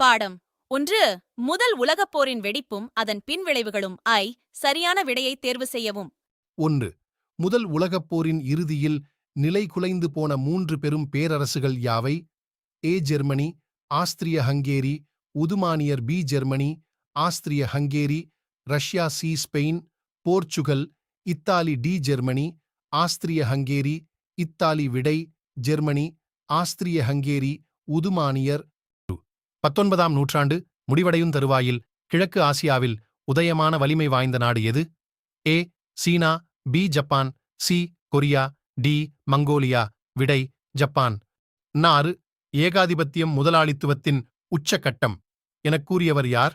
பாடம். ஒன்று முதல் உலகப் போரின் வெடிப்பும் அதன் பின்விளைவுகளும் ஐ சரியான விடையை தேர்வு செய்யவும். ஒன்று முதல் உலகப் போரின் இறுதியில் நிலைகுலைந்து போன மூன்று பெரும் பேரரசுகள் யாவை? A Germany Austria Hungary உதுமானியர் B Germany Austria Hungary Russia C Spain Portugal Italy D Germany Austria Hungary Italy விடை ஜெர்மனி ஆஸ்திரிய ஹங்கேரி உதுமானியர் பத்தொன்பதாம் நூற்றாண்டு முடிவடையும் தருவாயில் கிழக்கு ஆசியாவில் உதயமான வலிமை வாய்ந்த நாடு எது? A. China B. Japan C. Korea D. Mongolia. விடை ஜப்பான். நாறு ஏகாதிபத்தியம் முதலாளித்துவத்தின் உச்சக்கட்டம் எனக் கூறியவர் யார்?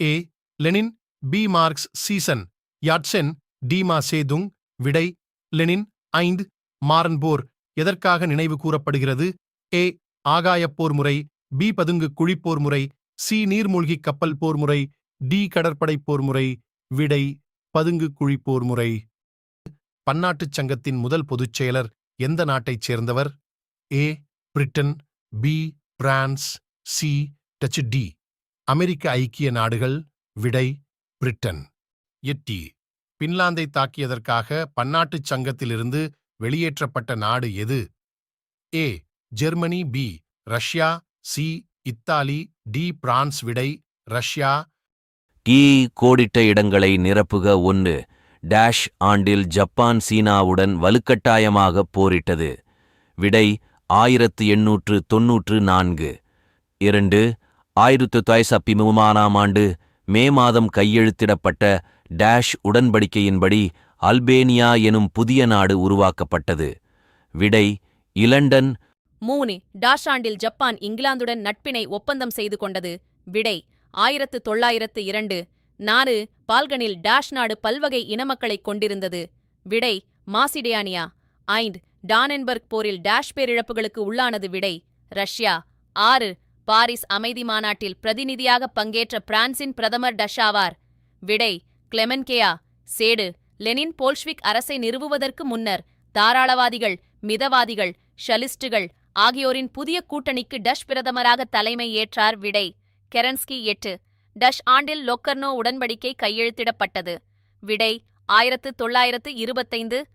A. Lenin B. Marx C Sun Yat sen D. Tse tung. விடை லெனின் ஐந்து மாரன்போர் எதற்காக நினைவு கூறப்படுகிறது? ஏ. ஆகாயப்போர் முறை பி பதுங்கு குழிப்போர் முறை சி நீர்மூழ்கி கப்பல் போர் முறை டி கடற்படை போர் முறை விடை பதுங்கு குழிப்போர் முறை. பன்னாட்டுச் சங்கத்தின் முதல் பொதுச் செயலர் எந்த நாட்டைச் சேர்ந்தவர்? A. Britain B. France C. Dutch. D. America ஐக்கிய நாடுகள் விடை பிரிட்டன். எட்டி. பின்லாந்தை தாக்கியதற்காக பன்னாட்டுச் சங்கத்திலிருந்து வெளியேற்றப்பட்ட நாடு எது? A. Germany B. Russia C Italy D France விடை ரஷ்யா. கீ கோடிட்ட இடங்களை நிரப்புக ஒன்று. டேஷ் ஆண்டில் ஜப்பான் சீனாவுடன் வலுக்கட்டாயமாக போரிட்டது. விடை ஆயிரத்து எண்ணூற்று தொன்னூற்று நான்கு. இரண்டு ஆயிரத்து தொள்ளாயிரத்தி மூணாம் ஆண்டு மே மாதம் கையெழுத்திடப்பட்ட டேஷ் உடன்படிக்கையின்படி அல்பேனியா எனும் புதிய நாடு உருவாக்கப்பட்டது. விடை இலண்டன் மூணு டாஷ் ஆண்டில் ஜப்பான் இங்கிலாந்துடன் நட்பினை ஒப்பந்தம் செய்து கொண்டது. விடை ஆயிரத்து தொள்ளாயிரத்து இரண்டு. நாறு பால்கனில் டாஷ் நாடு பல்வகை இனமக்களைக் கொண்டிருந்தது. விடை மாசிடேனியா. ஐந்து டானென்பர்க் போரில் டாஷ் பேரிழப்புகளுக்கு உள்ளானது விடை. ரஷ்யா. ஆறு பாரிஸ் அமைதி மாநாட்டில் பிரதிநிதியாக பங்கேற்ற பிரான்சின் பிரதமர் டஷாவார் விடை கிளெமென்கேயா. சேடு லெனின் போல்ஷ்விக் அரசை நிறுவுவதற்கு முன்னர் தாராளவாதிகள் மிதவாதிகள் ஷலிஸ்டுகள் ஆகியோரின் புதிய கூட்டணிக்கு டஷ் பிரதமராக தலைமை ஏற்றார் விடை. கெரன்ஸ்கி எட்டு. டஷ் ஆண்டில் லொக்கர்னோ உடன்படிக்கை கையெழுத்திடப்பட்டது. விடை ஆயிரத்து தொள்ளாயிரத்து இருபத்தைந்து